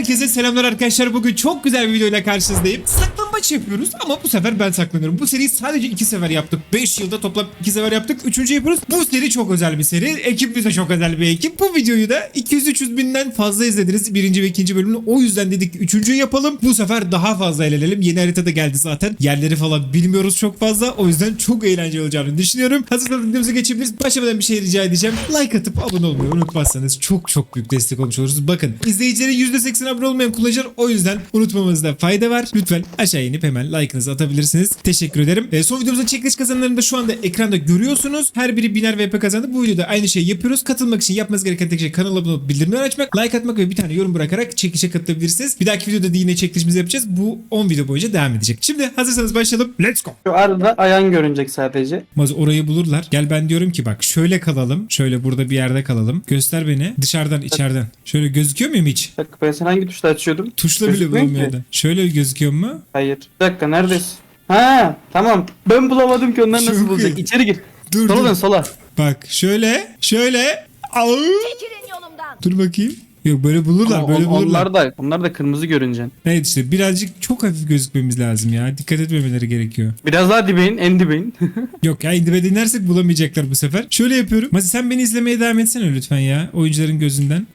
Herkese selamlar arkadaşlar. Bugün çok güzel bir videoyla karşınızdayım. Saklambaç yapıyoruz ama bu sefer ben saklanıyorum. Bu seriyi sadece iki sefer yaptık. 5 yılda toplam iki sefer yaptık. Üçüncü yapıyoruz. Bu seri çok özel bir seri. Ekibimiz de çok özel bir ekip. Bu videoyu da 200-300 binden fazla izlediniz. Birinci ve ikinci bölümünü. O yüzden dedik üçüncüyü yapalım. Bu sefer daha fazla eğlenelim. Yeni harita da geldi zaten. Yerleri falan bilmiyoruz çok fazla. O yüzden çok eğlenceli olacağını düşünüyorum. Hazırsanız videomuza geçebiliriz. Başlamadan bir şey rica edeceğim. Like atıp abone olmayı unutmazsanız çok çok büyük destek olmuş oluruz. Bakın izleyicilerin %80 abone olmayan kullanıcılar o yüzden unutmamanızda fayda var. Lütfen aşağı inip hemen like'ınızı atabilirsiniz. Teşekkür ederim. E, son videomuzun çekiliş kazananlarını da şu anda ekranda görüyorsunuz. Her biri biner VP kazandı. Bu videoda aynı şeyi yapıyoruz. Katılmak için yapmanız gereken tek şey kanala abone olup bildirimleri açmak, like atmak ve bir tane yorum bırakarak çekilişe katılabilirsiniz. Bir dahaki videoda da yine çekilişimizi yapacağız. Bu 10 video boyunca devam edecek. Şimdi hazırsanız başlayalım. Let's go. Şu arada ayağın görünecek sadece. Maz orayı bulurlar. Gel ben diyorum ki bak şöyle kalalım. Şöyle burada bir yerde kalalım. Göster beni. Dışarıdan içeriden. Şöyle gözüküyor muyum hiç? Dakika ben hangi tuşla açıyordum? Tuşla bile Gözükmüyor ki. bulamıyordu. Şöyle gözüküyor mu? Hayır. Bir dakika neredesin? Ha tamam. Ben bulamadım ki onlar nasıl bulacak? İçeri gir. Dur Sola dur. sola. Bak şöyle. Şöyle. Au. Çekilin yolumdan. Dur bakayım. Yok böyle bulurlar Ama böyle on- bulurlar. onlar da onlar da kırmızı görüneceksin. Evet işte birazcık çok hafif gözükmemiz lazım ya. Dikkat etmemeleri gerekiyor. Biraz daha dibeyin, en dibeyin. Yok ya indibe dinlersek bulamayacaklar bu sefer. Şöyle yapıyorum. Mazi sen beni izlemeye devam etsene lütfen ya. Oyuncuların gözünden.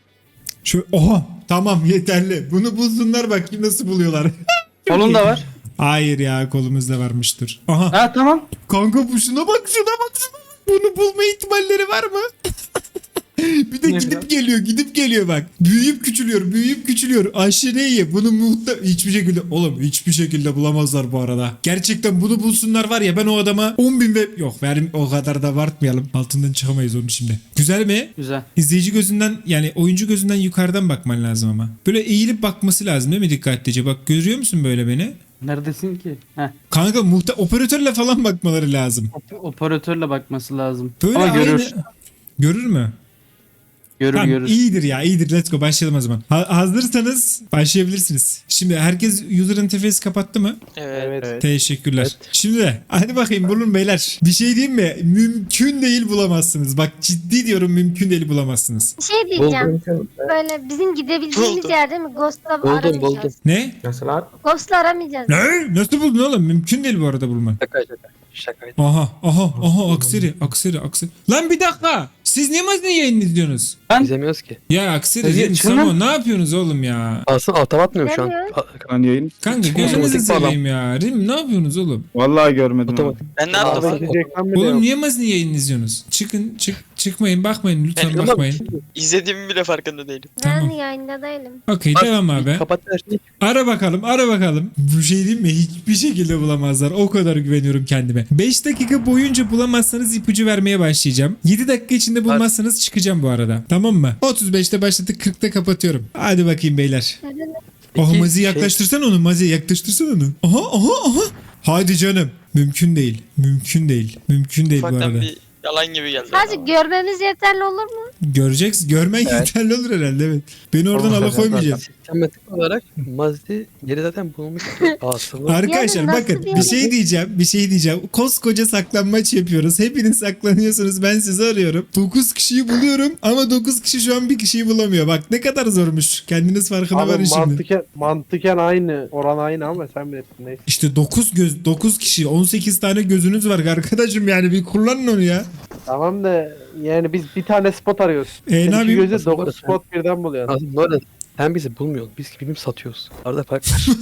Şöyle oha tamam yeterli. Bunu bulsunlar bakayım nasıl buluyorlar. Solun da var. Hayır ya kolumuzda varmıştır. Aha Ha tamam. kanka bu şuna bak şuna bak şuna. Bunu bulma ihtimalleri var mı? bir de gidip geliyor gidip geliyor bak. Büyüyüp küçülüyor büyüyüp küçülüyor. Aşırı iyi. Bunu muhta hiçbir şekilde oğlum hiçbir şekilde bulamazlar bu arada. Gerçekten bunu bulsunlar var ya ben o adama 10 bin ve yok verim o kadar da abartmayalım. Altından çıkamayız onu şimdi. Güzel mi? Güzel. İzleyici gözünden yani oyuncu gözünden yukarıdan bakman lazım ama. Böyle eğilip bakması lazım değil mi dikkatlice? Bak görüyor musun böyle beni? Neredesin ki? Heh. Kanka muhta operatörle falan bakmaları lazım. Op- operatörle bakması lazım. Böyle Ama görür. aynı- Görür mü? Görür Tamam görür. iyidir ya iyidir let's go başlayalım o zaman. Ha- hazırsanız başlayabilirsiniz. Şimdi herkes user interface kapattı mı? Evet. Teşekkürler. Şimdi de hadi bakayım bulun beyler. Bir şey diyeyim mi? Mümkün değil bulamazsınız. Bak ciddi diyorum mümkün değil bulamazsınız. Bir şey diyeceğim. Böyle bizim gidebileceğimiz Buldum. yer değil mi? Ghost'la Buldum, aramayacağız. buldum. Ne? Ghost'la aramayacağız. Ne? Nasıl buldun oğlum? Mümkün değil bu arada bulman. Şaka şaka. Şakaydı. Aha aha aha aksiri aksiri aksiri. Lan bir dakika. Siz niye mazne yayın izliyorsunuz? İzlemiyoruz ki. Ya Hadi Rim, açın Samo ne yapıyorsunuz oğlum ya? Aslında alta batmıyor şu an. Kan yayın. Kanka Otomatik gözünüzü seveyim ya. Rim ne yapıyorsunuz oğlum? Vallahi görmedim. Otomatik. Ben ne yaptım? bile Oğlum yok. niye mazne yayın izliyorsunuz? Çıkın çık çıkmayın bakmayın lütfen Ben- bakmayın. İzlediğimi bile farkında değilim. Tamam. Ben yayında değilim. Okey Bak, devam abi. Kapat her şeyi. Ara bakalım ara bakalım. Bu şey değil mi? Hiçbir şekilde bulamazlar. O kadar güveniyorum kendime. 5 dakika boyunca bulamazsanız ipucu vermeye başlayacağım. 7 dakika içinde bulmazsanız çıkacağım bu arada. Tamam mı? 35'te başladık 40'ta kapatıyorum. Hadi bakayım beyler. Oh Peki, Mazi şey- yaklaştırsan onu Mazi yaklaştırsan onu. Aha aha aha. Hadi canım. Mümkün değil. Mümkün değil. Mümkün değil bu Ufaktan arada. bir yalan gibi geldi. Sadece görmemiz yeterli olur mu? Göreceksin. Görmen yeterli olur herhalde evet. Beni oradan Olmaz alakoymayacaksın. Sistematik olarak Mazdi yeri zaten bulmuş. Aslında. Arkadaşlar Yani nasıl bakın bir bir şey diyeceğim bir şey diyeceğim. Koskoca saklanmaç yapıyoruz. Hepiniz saklanıyorsunuz ben sizi arıyorum. 9 kişiyi buluyorum ama 9 kişi şu an bir kişiyi bulamıyor. Bak ne kadar zormuş. Kendiniz farkına Abi varın şimdi. mantıken, mantıken aynı. Oran aynı ama sen bilirsin neyse. İşte 9 göz 9 kişi 18 tane gözünüz var arkadaşım yani bir kullanın onu ya. Tamam da yani biz bir tane spot arıyoruz. E ne Sen iki yapayım? gözle Aslında 9 sen- spot birden buluyorsun. Sen bizi bulmuyorsun. Biz birbirimizi satıyoruz. Arada fark var.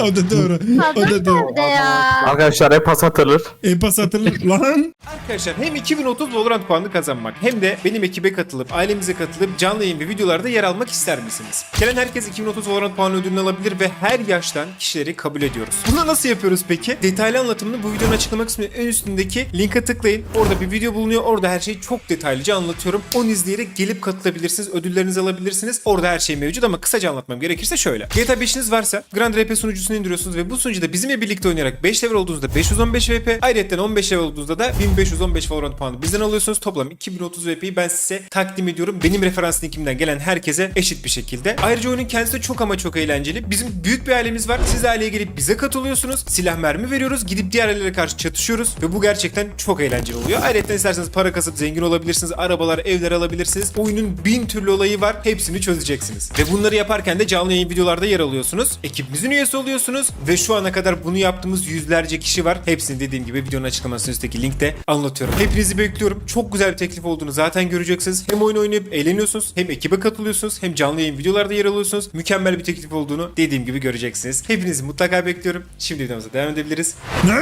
O da doğru. O da doğru. Nerede ya? Arkadaşlar hep pas atılır. E-pas atılır lan. Arkadaşlar hem 2030 Valorant puanı kazanmak hem de benim ekibe katılıp ailemize katılıp canlı yayın ve videolarda yer almak ister misiniz? Gelen herkes 2030 Valorant puanı ödülünü alabilir ve her yaştan kişileri kabul ediyoruz. Bunu nasıl yapıyoruz peki? Detaylı anlatımını bu videonun açıklama kısmının en üstündeki linke tıklayın. Orada bir video bulunuyor. Orada her şeyi çok detaylıca anlatıyorum. Onu izleyerek gelip katılabilirsiniz. Ödüllerinizi alabilirsiniz. Orada her şey mevcut ama kısaca anlatmam gerekirse şöyle. GTA 5'iniz varsa Grand RP sunucusunu indiriyorsunuz ve bu sunucuda bizimle birlikte oynayarak 5 level olduğunuzda 515 VP, ayrıca 15 level olduğunuzda da 1515 Valorant puanı bizden alıyorsunuz. Toplam 2030 VP'yi ben size takdim ediyorum. Benim referans linkimden gelen herkese eşit bir şekilde. Ayrıca oyunun kendisi de çok ama çok eğlenceli. Bizim büyük bir ailemiz var. Siz aileye gelip bize katılıyorsunuz. Silah mermi veriyoruz. Gidip diğer ailelere karşı çatışıyoruz ve bu gerçekten çok eğlenceli oluyor. Ayrıca isterseniz para kasıp zengin olabilirsiniz. Arabalar, evler alabilirsiniz. Oyunun bin türlü olayı var. Hepsini çözeceksiniz. Ve bunu Bunları yaparken de canlı yayın videolarda yer alıyorsunuz. Ekibimizin üyesi oluyorsunuz ve şu ana kadar bunu yaptığımız yüzlerce kişi var. Hepsini dediğim gibi videonun açıklamasının üstteki linkte anlatıyorum. Hepinizi bekliyorum. Çok güzel bir teklif olduğunu zaten göreceksiniz. Hem oyun oynayıp eğleniyorsunuz, hem ekibe katılıyorsunuz, hem canlı yayın videolarda yer alıyorsunuz. Mükemmel bir teklif olduğunu dediğim gibi göreceksiniz. Hepinizi mutlaka bekliyorum. Şimdi videomuza devam edebiliriz. Ne?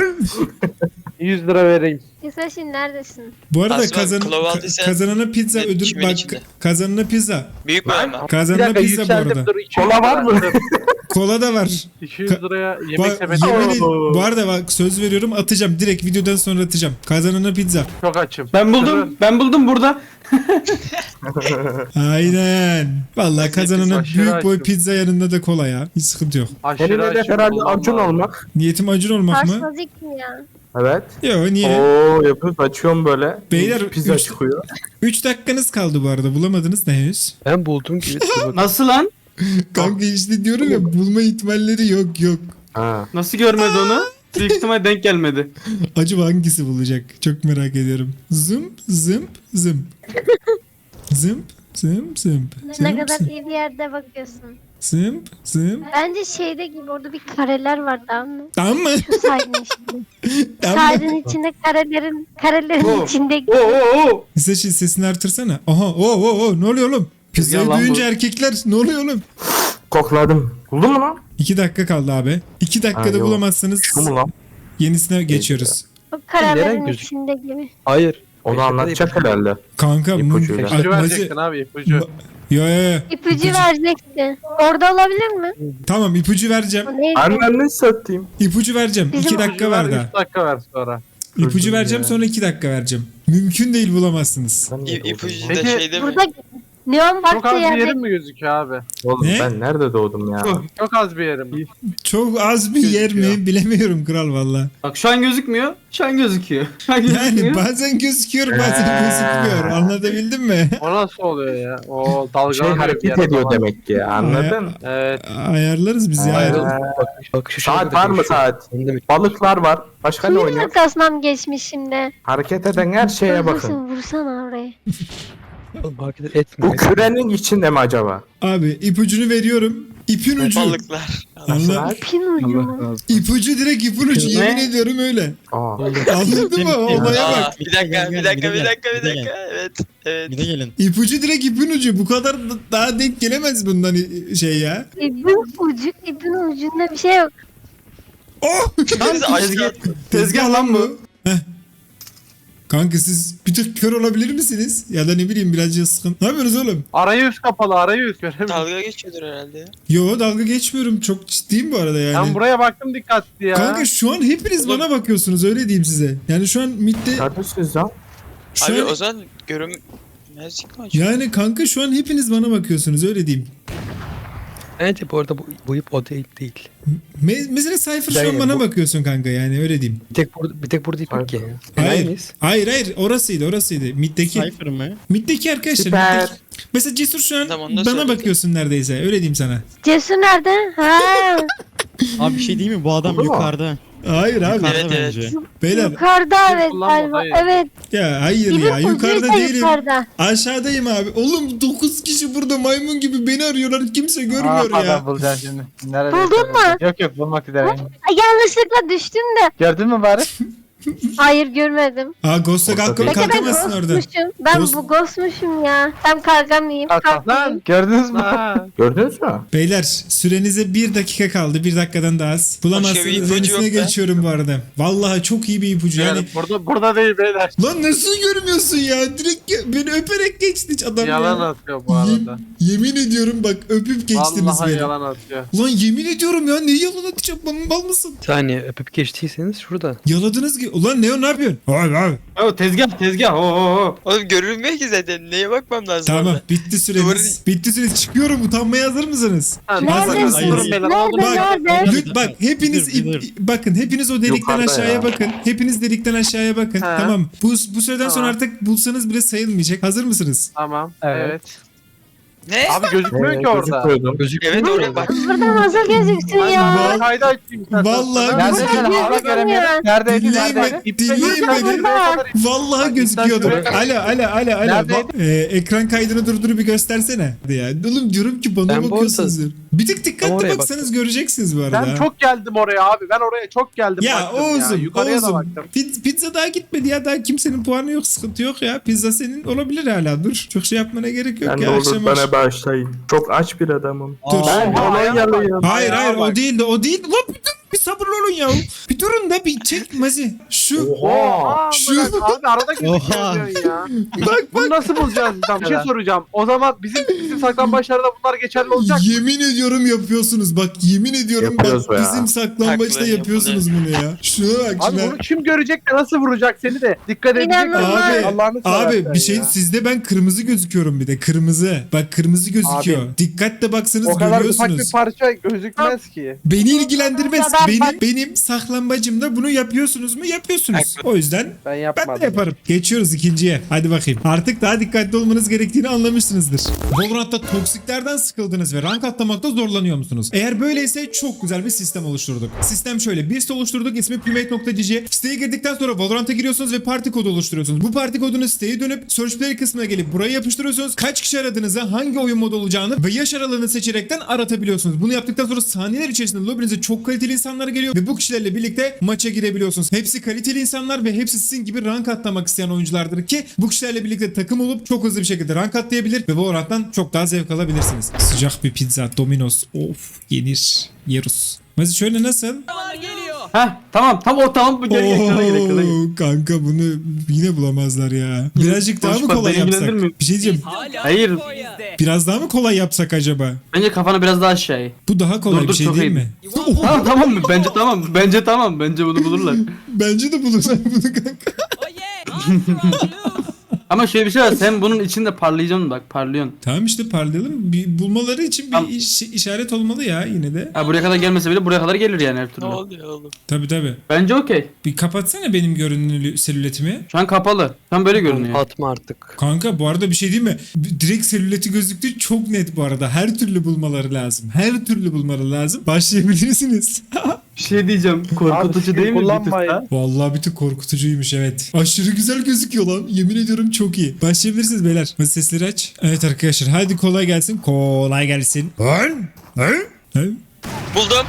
100 lira vereyim. İsaşin neredesin? Bu arada Aslında kazan, aldıysa kazanana pizza net ödül kimin bak içinde? kazanana pizza. Büyük mü ama? Bir Kazanana dakika pizza bu yükseldim arada. dur. 200 Kola var mı? lira. Kola da var. 200 liraya yemek Bak, sepeti yemin var. ed- bu arada bak söz veriyorum atacağım. Direkt videodan sonra atacağım. Kazanana pizza. Çok açım. Ben buldum. Ben buldum burada. Aynen. Vallahi kazanana büyük boy açım. pizza yanında da kola ya. Hiç sıkıntı yok. Aşırı Senin hedef açım. herhalde Allah'ım Acun olmak. Niyetim acın olmak mı? Karşıladık mı ya? Evet. Yok niye? Oo yapıyoruz açıyorum böyle. Beyler, pizza üç- çıkıyor. 3 dakikanız kaldı bu arada. Bulamadınız da henüz. Ben buldum gibi. Nasıl lan? Kanka işte diyorum ya bulma ihtimalleri yok yok. Ha. Nasıl görmedi onu? Büyük ihtimal denk gelmedi. Acaba hangisi bulacak? Çok merak ediyorum. Zımp zımp zımp. Zımp zımp zımp. Ne Zımp kadar zımp iyi bir yerde bakıyorsun. Zımp zımp. Bence şeyde gibi orada bir kareler var tamam mı? Tamam mı? Şu saydın. Tamam mı? Saydın içinde karelerin karelerin Oo. içinde Oo oo oo. Seçin sesini artırsana. Aha o o o ne oluyor oğlum? Pizzayı duyunca erkekler ne oluyor oğlum? Kokladım. Buldun mu lan? 2 dakika kaldı abi. 2 dakikada yok. bulamazsanız Şu mu lan? yenisine geçiyoruz. o karelerin gözük- içinde gibi. Hayır. Onu dakikada anlatacak yapacağım. herhalde. Kanka İpucuyla. İpucu verecektin abi ipucu. Ma- Yo yo yo. İpucu İpucu. verecekti. Orada olabilir mi? Tamam ipucu vereceğim. O neydi? Annemi satayım. İpucu vereceğim. Bizim 2 dakika var ver, daha. üç dakika ver sonra. İpucu vereceğim sonra 2 dakika vereceğim. Mümkün değil bulamazsınız. İ- İpucu da Peki, şeyde mi? Burada neon Çok baktığı az bir yerde yerim mi gözüküyor abi? Oğlum Ne? ben nerede doğdum ya? Çok az bir yerim. Çok az bir yer mi bilemiyorum kral valla. Bak şu an gözükmüyor. Şu an gözüküyor. Şu an gözükmüyor. Yani bazen gözüküyor bazen Ha. gözükmüyor. Anlatabildim mi? O nasıl oluyor ya? O dalgalanıyor Şey hareket ediyor falan. demek ki ya. Anladın? Evet. Ayarlarız biz ya. Ha. ayrı- Bakış, bakışı Saat var mı saat? Balıklar var. Başka ne kimin oynuyor? arkasından mı geçmiş şimdi? Hareket eden her şeye bakın. Vursun, Vursana orayı. Oğlum hareket etmiyor. Bu kürenin içinde mi acaba? Abi ipucunu veriyorum. İpin ucu. Balıklar. Anla. Pin ucu mu? İpucu direkt ipin ucu. Ne? Yemin ediyorum öyle. Aa. Anladın mı? Olaya Aa, bak. bir dakika, bir dakika, bir dakika, bir dakika. Evet, evet. Bir de gelin. İpucu direkt ipin ucu. Bu kadar da- daha denk gelemez bundan şey ya. İpin ucu, ipin ucunda bir şey yok. Oh! Bizi aşağı Tezgah lan bu. Kanka siz bir tık kör olabilir misiniz? Ya da ne bileyim birazcık sıkıntı. Ne yapıyorsunuz oğlum? Arayüz kapalı arayüz göremiyorum. dalga geçiyordur herhalde ya. Yo dalga geçmiyorum. Çok ciddiyim bu arada yani. Ben buraya baktım dikkatli ya. Kanka şu an hepiniz bana bakıyorsunuz öyle diyeyim size. Yani şu an midde Neredesiniz lan? şu Abi an, o zaman görünmezlik mi acaba? yani kanka şu an hepiniz bana bakıyorsunuz öyle diyeyim. Bence bu arada bu, bu ip o değil değil. Me- mesela Cypher şu an bana bu- bakıyorsun kanka yani öyle diyeyim. Bir tek burada bir tek burada ip yok ki. Hayır. Enayi Hayır. miyiz? Hayır hayır orasıydı orasıydı. Mid'deki. Cypher mı? Mid'deki arkadaşlar. Süper. Mid'deki- Mesela Cesur şu an Tamam, onu da bana söyledim. bakıyorsun neredeyse öyle diyeyim sana. Cesur nerede? Ha, Abi bir şey değil mi? Bu adam Oldu mu? yukarıda. Hayır abi. Evet, Yukarıda evet. Beyler yukarıda evet galiba. hayır. Evet. ya hayır İpin ya yukarıda da değilim. yukarıda. Aşağıdayım abi. Oğlum 9 kişi burada maymun gibi beni arıyorlar. Kimse görmüyor Aa, ya. ben bulacağım şimdi. Nerede? Buldun mu? Yok yok bulmak üzereyim. Ay, Yanlışlıkla düştüm de. Gördün mü bari? Hayır görmedim. Aa Ghost'a kalk. Peki ben kalkamazsın orada. ghostmuşum. Ben Ghost- bu ghostmuşum ya. Tam kalkamayayım. kalkamayayım. Gördünüz mü? Gördünüz mü? Beyler sürenize bir dakika kaldı. Bir dakikadan daha az. Başka bir Bulamazsınız. ipucu Yenisine yok be. geçiyorum bu arada. Vallahi çok iyi bir ipucu. Yani Yani burada burada değil beyler. Lan nasıl görmüyorsun ya? Direkt ge- beni öperek geçti adam Yalan ya. atıyor bu arada. Yemin ediyorum bak öpüp geçtiniz Vallahi beni. yalan atıyor. Lan yemin ediyorum ya neyi yalan atacağım bana mal mısın? Bir saniye öpüp geçtiyseniz şurada. Yaladınız ki. Ulan Neo ne yapıyorsun? Abi abi. Oo, tezgah tezgah. Oo, oo. Oğlum görünmüyor ki zaten. Neye bakmam lazım Tamam orada? bitti süreniz. Duvarın- Bitti süreniz. Çıkıyorum utanmaya hazır mısınız? Ha, Neredesin? hazır, beyler, Nerede? oldu. Nerede? Lüt bak hepiniz Bilir, bilir. ip- bakın hepiniz o delikten Yukarıda aşağıya ya. bakın. Hepiniz delikten aşağıya bakın. Ha. Tamam. Bu bu süreden sonra Tamam. artık bulsanız bile sayılmayacak. Hazır mısınız? Tamam. Evet. Evet. Ne? Abi gözükmüyor Ee, ki orada. Evet orada bak. Burada nasıl gözüksün ya? Kaydı açayım istersen. Vallahi Nerede gözüküyor. sen hala göremiyorum. Nerede Ekin Dinleyme- nerede? İpte dinleyme yürüsen beni. kadar ip- Vallahi gözüküyordu. insan şuraya Alo alo alo alo. Neredeydi? Ba- e, ekran kaydını durdurup bir göstersene. Hadi ya. Oğlum diyorum ki bana Ben bu bakıyorsunuz. Bir tık Tam dikkatli oraya baksanız göreceksiniz bu arada. Ben çok geldim oraya abi. Ben oraya çok geldim. ya baktım Oğuz'um, Yukarıya da Oğuz'um. baktım. Piz- pizza daha gitmedi ya. Daha kimsenin puanı yok. Sıkıntı yok ya. Pizza senin olabilir hala. Dur. Çok şey yapmana gerek yok Ben de ya. olur Akşam bana akşam- bağışlayın. Çok aç bir adamım. Dur. Ben Polonyalıyım. Hayır hayır o değildi o değil. Lan bir, dur, bir sabırlı olun ya. Bir durun da bir çek Mazi. Şu. Oha. Şu- Abi arada Oha. gözüküyor ya. Bak Bunu nasıl bulacağız biz? Bir şey soracağım. O zaman bizim bizim saklambaçlarda bunlar geçerli olacak mı? Yemin ediyorum yapıyorsunuz. Bak yemin ediyorum Yapıyoruz bak be ya. bizim saklambaçta Haklı, yapıyorsunuz bunu ya. Şuna bak Abi şuna. bunu kim görecek de nasıl vuracak seni de? Dikkat edecek. İnanılmaz. Abi, Allah'ını Abi seversen bir şey ya. sizde ben kırmızı gözüküyorum bir de kırmızı. Bak kırmızı gözüküyor. Dikkatle baksanız O kadar ufak görüyorsunuz. bir parça gözükmez ki. Beni ilgilendirmez. Ben- Benim ben- benim saklambacımda bunu yapıyorsunuz mu? Yapıyorsunuz. O yüzden Ben ben yapmadım. de yaparım. Geçiyoruz ikinciye. Hadi bakayım. Artık daha dikkatli olmanız gerektiğini anlamışsınızdır. Valorant'ta toksiklerden sıkıldınız ve rank atlamakta zorlanıyor musunuz? Eğer böyleyse çok güzel bir sistem oluşturduk. Sistem şöyle. Bir site oluşturduk. ismi premade.gg. Siteye girdikten sonra Valorant'a giriyorsunuz ve parti kodu oluşturuyorsunuz. Bu parti kodunu siteye dönüp search player kısmına gelip buraya yapıştırıyorsunuz. Kaç kişi aradığınızı, hangi oyun modu olacağını ve yaş aralığını seçerekten aratabiliyorsunuz. Bunu yaptıktan sonra saniyeler içerisinde lobinize çok kaliteli insanlar geliyor ve bu kişilerle birlikte maça girebiliyorsunuz. Hepsi kaliteli insanlar ve hepsi sizin gibi rank atlamak isteyen oyunculardır ki bu kişilerle birlikte takım olup çok hızlı bir şekilde rank atlayabilir ve Valorant'tan çok daha zevk alabilirsiniz. Sıcak bir pizza Domino's. Of yenir. Yerus. Mesela şöyle nasıl? Heh tamam tam o tamam bu geri ekrana. Oo, kanka bunu yine bulamazlar ya. Birazcık daha mı Konuşma, kolay beni yapsak? ilgilendirmiyor. Bir şey diyeceğim. Hayır. Biraz daha mı kolay yapsak acaba? Bence kafanı biraz daha aşağıya. Bu daha kolay Dur, bir dur, şey çok değil iyi. mi? Tamam tamam mı? Bence tamam. Bence tamam. Bence bunu bulurlar. Bence de bulurlar bunu kanka. Ama şöyle bir şey var. Sen bunun içinde parlayacaksın bak parlıyorsun. Tamam işte parlayalım. Bir bulmaları için bir Tamam. iş- işaret olmalı ya yine de. Ha buraya kadar gelmese bile buraya kadar gelir yani her Ne türlü. oluyor oğlum? Tabi tabi. Bence okey. Bir kapatsana benim görünümlü selületimi. Şu an kapalı. Şu an böyle görünüyor. Atma artık. Kanka bu arada bir şey değil mi? Direkt selületi gözüktü çok net bu arada. Her türlü bulmaları lazım. Her türlü bulmaları lazım. Başlayabilirsiniz. Bir şey diyeceğim. Korkutucu değil mi? kullanmayın. Bir tık? Vallahi bir tık korkutucuymuş evet. Aşırı güzel gözüküyor lan. Yemin ediyorum çok iyi. Başlayabilirsiniz beyler. Hadi sesleri aç. Evet arkadaşlar hadi kolay gelsin. Kolay gelsin. Lan. Lan. Lan. Buldum.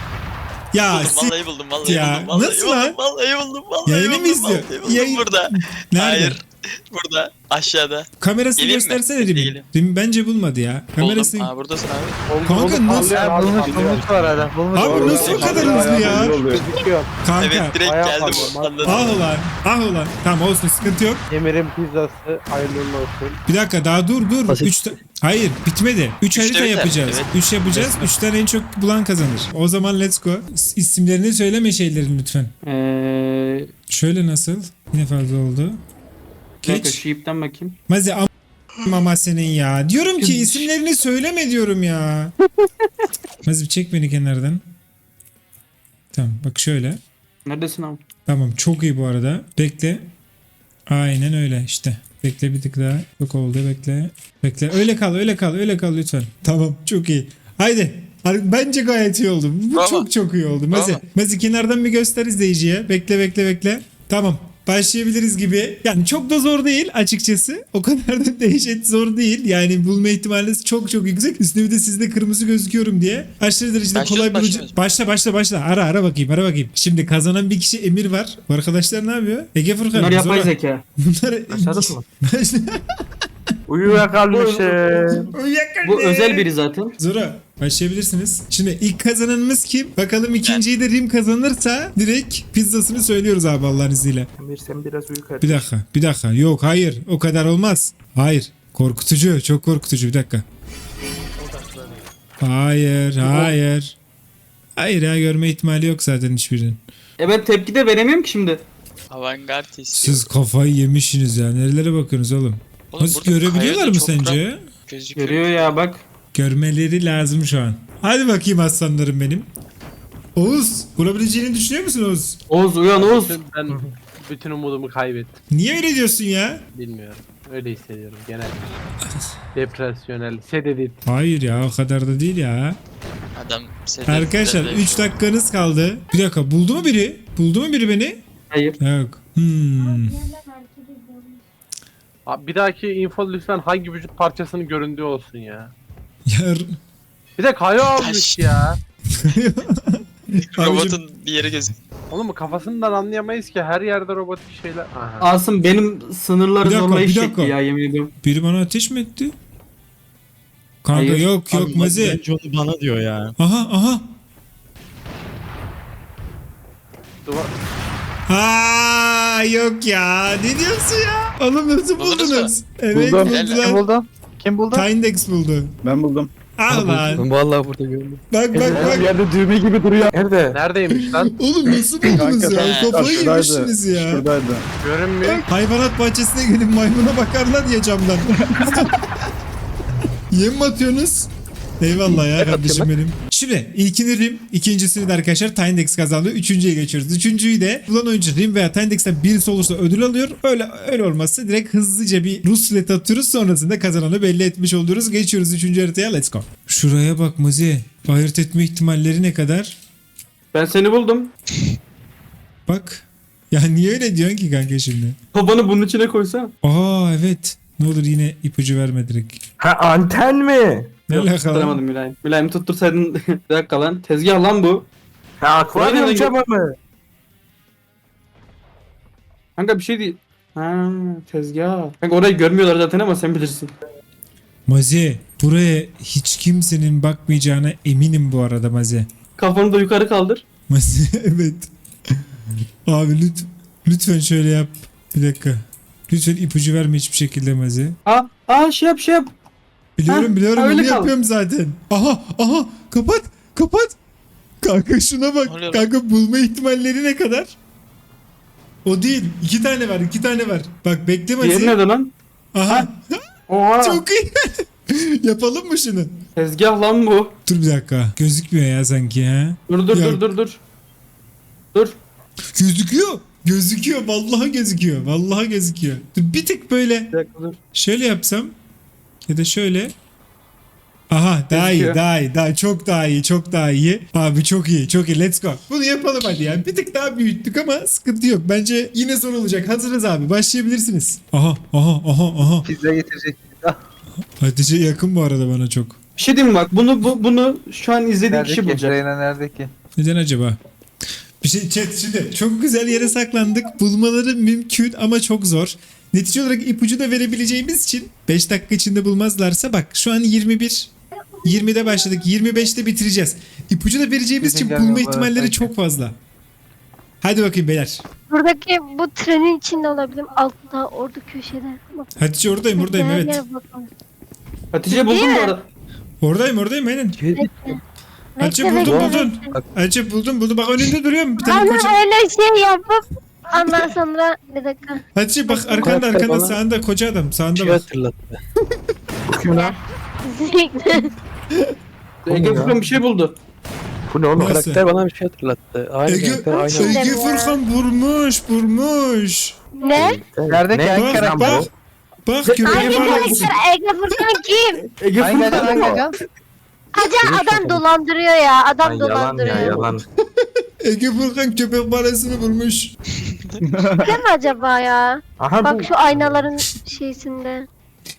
Ya Buldum si- vallahi buldum vallahi Ya, buldum. Vallahi nasıl buldum, lan? Vallahi buldum vallahi Yayını mı buldum, izliyor? vallahi buldum Yayın- burada. Nerede? Hayır. Burada aşağıda. Kamerasını Geleyim mi? göstersene Rimi. Geleyim. Bence bulmadı ya. Kamerasını... Buldum. Aa buradasın abi. Kanka nasıl? Parlıyor, Bulmuş bulmuş var hala. Bulmuş. Abi nasıl o kadar hızlı ya? Gözüküyor. Kanka. Evet direkt Ayağa geldim kalkıyorum, anladım. Ah ulan. Ah ulan. Tamam olsun sıkıntı yok. Emir'in pizzası hayırlı uğurlu olsun. Bir dakika daha dur dur. Basit. Üç ta- Hayır bitmedi. 3 Üçte harita biter, yapacağız. evet. 3 yapacağız. 3 tane en çok bulan kazanır. O zaman let's go. İs- İsimlerini söyleme şeylerin lütfen. Eee... Şöyle nasıl? Yine fazla oldu. Bir dakika Geç. şu ipten bakayım. Mazi am mama senin ya. Diyorum ki isimlerini söyleme diyorum ya. Mazi bir çek beni kenardan. Tamam bak şöyle. Neredesin abi? Tamam çok iyi bu arada. Bekle. Aynen öyle işte. Bekle bir tık daha. Yok oldu bekle. Bekle. Öyle kal öyle kal öyle kal lütfen. Tamam çok iyi. Haydi. Bence gayet iyi oldu. Bu Bravo. çok çok iyi oldu. Mazi, Bravo. Mazi kenardan bir göster izleyiciye. Bekle bekle bekle. Tamam. Başlayabiliriz gibi. Yani çok da zor değil açıkçası. O kadar da dehşet zor değil. Yani bulma ihtimaliniz çok çok yüksek. Üstüne bir de sizde kırmızı gözüküyorum diye. Aşırı derecede Başlıyoruz, kolay bulucu. başlıyoruz. Başla başla başla. Ara ara bakayım ara bakayım. Şimdi kazanan bir kişi Emir var. Bu arkadaşlar ne yapıyor? Ege Furkan. Bunlar yapay Zora- zeka. Bunlar Aşağıda mı? Uyuyakalmışım. Bu özel biri zaten. Zora başlayabilirsiniz. Şimdi ilk kazananımız kim? Bakalım ikinciyi de Rim kazanırsa direkt pizzasını söylüyoruz abi Allah'ın izniyle. Emir sen biraz uyu kardeşim. Bir dakika bir dakika. Yok hayır o kadar olmaz. Hayır. Korkutucu çok korkutucu bir dakika. Hayır hayır. Hayır ya görme ihtimali yok zaten hiçbirinin. E ben tepki de veremiyorum ki şimdi. Avantgard istiyor. Siz kafayı yemişsiniz ya. Nerelere bakıyorsunuz oğlum? Oğlum Nasıl burada görebiliyorlar kayada mı çok sence? rahat Gözüküyor. Görüyor ya bak. Görmeleri lazım şu an. Hadi bakayım aslanlarım benim. Oğuz bulabileceğini düşünüyor musun Oğuz? Oğuz uyan Oğuz. Ben bütün umudumu kaybettim. Niye öyle diyorsun ya? Bilmiyorum. Öyle hissediyorum genel. Depresyonel, sedatif. Hayır ya o kadar da değil ya. Adam sedef- Arkadaşlar sedef- 3 dakikanız kaldı. Bir dakika buldu mu biri? Buldu mu biri beni? Hayır. Yok. Hmm. Abi bir dahaki info lütfen hangi vücut parçasının göründüğü olsun ya. Ya Bir de kayo almış ya. Abicim, Robotun bir yeri gözüküyor. Oğlum kafasından anlayamayız ki her yerde robotik şeyler. Aha. Asım benim sınırları Bir dakika, zorlayış bir şekli dakika. ya yemin ediyorum. biri bana ateş mi etti? Kanka Hayır. yok yok Mazi. Onu bana diyor ya. Aha aha. Duvar... Ha yok ya. Ne diyorsun ya? Oğlum nasıl Buldunuz buldunuz? Evet Buldum. buldular. buldu? Kim buldu? Tindex buldu. Ben buldum. Al lan. Ben vallahi burada gördüm. Bak bak bak. yerde düğme gibi duruyor. Nerede? Neredeymiş lan? Oğlum nasıl buldunuz ya? Kanka, Kafayı yemişsiniz ya. Şuradaydı. Görünmüyor. Hayvanat bahçesine gelin maymuna bakarlar ya camdan. Yem mi atıyorsunuz? Eyvallah ya kardeşim benim. Şimdi ilkini Rim, ikincisini de arkadaşlar Tindex kazandı. Üçüncüye geçiyoruz. Üçüncüyü de bulan oyuncu Rim veya Tindex'ten birisi olursa ödül alıyor. Öyle öyle olmazsa direkt hızlıca bir Ruslet atıyoruz. Sonrasında kazananı belli etmiş oluyoruz. Geçiyoruz üçüncü haritaya. Let's go. Şuraya bak Muzi. Ayırt etme ihtimalleri ne kadar? Ben seni buldum. Bak. Ya niye öyle diyorsun ki kanka şimdi? Babanı bunun içine koysana. Aa evet. Ne olur yine ipucu verme direkt. Ha anten mi? Ne Yok, alakalı? Tutturamadım Mülayim. Mülayim tuttursaydın. bir dakika lan. Tezgah lan bu. Ha akvaryum camı mı? Kanka bir şey değil. Ha tezgah. Kanka orayı görmüyorlar zaten ama sen bilirsin. Mazi buraya hiç kimsenin bakmayacağına eminim bu arada Mazi. Kafanı da yukarı kaldır. Mazi evet. Abi lüt, lütfen şöyle yap. Bir dakika. Lütfen ipucu verme hiçbir şekilde Mazi. Aa, aa şey yap şey yap. Biliyorum biliyorum öyle onu kal. yapıyorum zaten. Aha aha kapat kapat. Kanka şuna bak. Oluyor? Kanka bulma ihtimalleri ne kadar? O değil. iki tane var iki tane var. Bak bekle Mazi. Diğeri nerede lan? Aha. Oha. Çok iyi. Yapalım mı şunu? Tezgah lan bu. Dur bir dakika. Gözükmüyor ya sanki ha. Dur dur Ya. dur dur dur. Dur. Gözüküyor. Gözüküyor. Vallahi gözüküyor. Vallahi gözüküyor. Dur bir tık böyle Bir dakika dur. şöyle yapsam ya da şöyle. Aha daha iyi daha iyi daha çok daha iyi çok daha iyi. Abi çok iyi çok iyi let's go. Bunu yapalım hadi ya. Bir tık daha büyüttük ama sıkıntı yok. Bence yine zor olacak. Hazırız abi başlayabilirsiniz. Aha aha aha aha. Pizza getirecek. Hatice yakın bu arada bana çok. Bir şey diyeyim mi bak bunu bu, bunu şu an izlediğin kişi bulacak. nerede ki? Neden acaba? Bir şey chat şimdi çok güzel yere saklandık. Bulmaları mümkün ama çok zor. Netice olarak ipucu da verebileceğimiz için 5 dakika içinde bulmazlarsa bak şu an 21 20'de başladık. 25'te bitireceğiz. İpucu da vereceğimiz için bulma ihtimalleri çok fazla. Hadi bakayım beyler. Buradaki bu trenin içinde olabilirim. Altta orada köşede. Bak, Hatice oradayım buradayım evet. Hatice buldun Değil bu arada. Oradayım oradayım aynen. Hatice buldum buldum. bekle. Hatice buldum buldum. Bak önünde duruyorum. Bir tane Ama koca. öyle şey yapıp ondan sonra bir dakika. Hatice bak arkanda arkanda sağında koca adam. Sağında Şey bak. hatırlattı. Ege Furkan bir şey buldu. Bu ne oğlum? Nasıl? Karakter bana bir şey hatırlattı. Aynı Ege, karakter aynı. Ege Furkan vurmuş vurmuş. ne? Nerede ki? ki? Bak bak. Bak köpeği Hangi var. karakter? Ege Furkan kim? Ege Furkan mı? Acaba adam dolandırıyor ya. Adam Ay, yalan dolandırıyor. ya yalan. Ege Furkan köpek parasını vurmuş. Değil mi acaba ya? Aha bu. Bak şu aynaların şeysinde.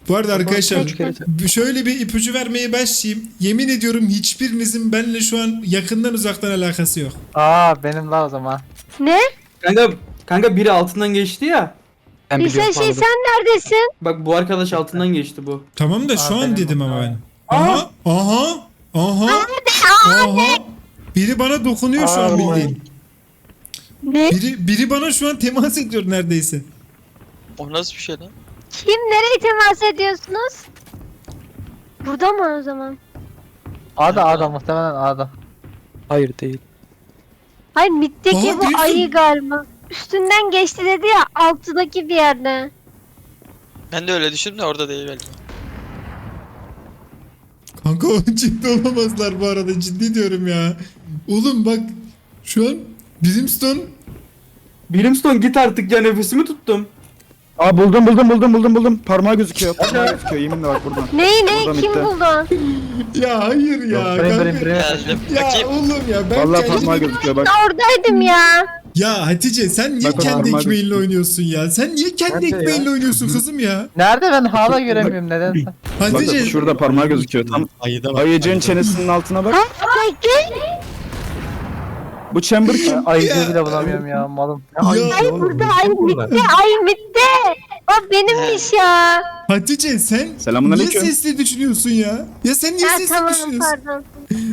Bu arada arkadaşlar şöyle bir ipucu vermeye başlayayım. Yemin ediyorum hiçbirinizin benimle şu an yakından uzaktan alakası yok. Aa benim la o zaman. Ne? Kanka, kanka biri altından geçti ya. Ben Bir şey anladım. sen neredesin? Bak bu arkadaş altından geçti bu. Tamam da şu Aa, an dedim bu. ama ben. Aha, aha, aha, aha. Biri bana dokunuyor şu an bildiğin. Ne? Biri, biri bana şu an temas ediyor neredeyse. O nasıl bir şey lan? Kim? Nereye temas ediyorsunuz? Burada mı o zaman? A'da A'da muhtemelen A'da. Hayır değil. Hayır mitteki Aha, bu diyorsun. ayı galiba. Üstünden geçti dedi ya altıdaki bir yerde. Ben de öyle düşündüm de orada değil belki. Kanka ciddi olamazlar bu arada ciddi diyorum ya. Oğlum bak şu an Brimstone Brimstone git artık ya nefesimi tuttum. Aa buldum buldum buldum buldum buldum. Parmağı gözüküyor. Parmağı gözüküyor yeminle bak buradan. Neyi neyi Buradan kim bitti. buldun? Ya hayır ya. Benim kanka. benim benim. Geldim. Ya Bakayım. oğlum ya ben Vallahi parmağı gözüküyor bak. Oradaydım ya. Ya Hatice sen niye Bak kendi parmağı ekmeğinle oynuyorsun ya? Sen niye kendi Nerede ya? ekmeğinle oynuyorsun kızım ya? Nerede ben hala göremiyorum neden? Bak Hatice şurada parmağı gözüküyor. Tam Ayıda bak. ayıcığın çenesinin altına bak. Ay gel. Bu chamber kim? Ayıcı bile bulamıyorum ya malım. ya, Ay burada ay bitti ay bitti. O benimmiş ya. Hatice sen Selamünaleyküm. niye sesli düşünüyorsun ya? Ya sen niye Ha, sesli tamam düşünüyorsun? pardon.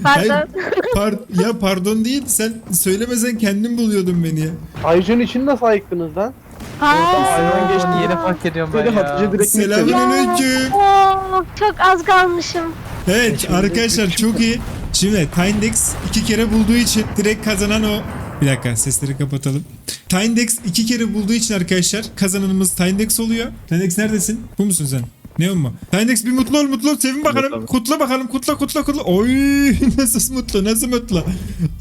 Pardon. Par- ya pardon değil sen söylemesen kendin buluyordun beni ya. Ayıcının içini nasıl ayıktınız lan? Hayvan geçti yeni fark ediyorum ben Böyle ya. Hatice direkt nikledi. Selamünaleyküm. Oo, çok az kalmışım. Evet arkadaşlar çok iyi. Şimdi Tindex iki kere bulduğu için direkt kazanan o. Bir dakika sesleri kapatalım. Tindex iki kere bulduğu için arkadaşlar kazananımız Tindex oluyor. Tindex neredesin? Bu musun sen? Ne mu? Tindex bir mutlu ol mutlu ol. Sevin bakalım. Kutla bakalım. Kutla kutla kutla. Oy nasıl mutlu nasıl mutlu.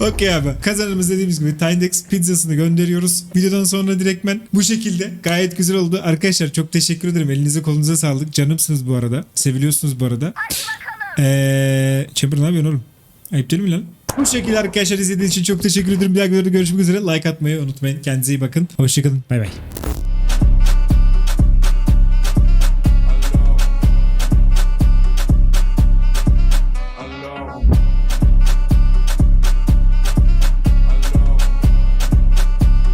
Okey abi. Kazananımız dediğimiz gibi Tindex pizzasını gönderiyoruz. Videodan sonra direktmen bu şekilde. Gayet güzel oldu. Arkadaşlar çok teşekkür ederim. Elinize kolunuza sağlık. Canımsınız bu arada. Seviliyorsunuz bu arada. Eee Chamber ne yapıyorsun oğlum? Ayıp değil mi lan? Bu şekilde arkadaşlar izlediğiniz için çok teşekkür ederim. Dahaki videoda görüşmek üzere. Like atmayı unutmayın. Kendinize iyi bakın. Hoşçakalın. Bay bay.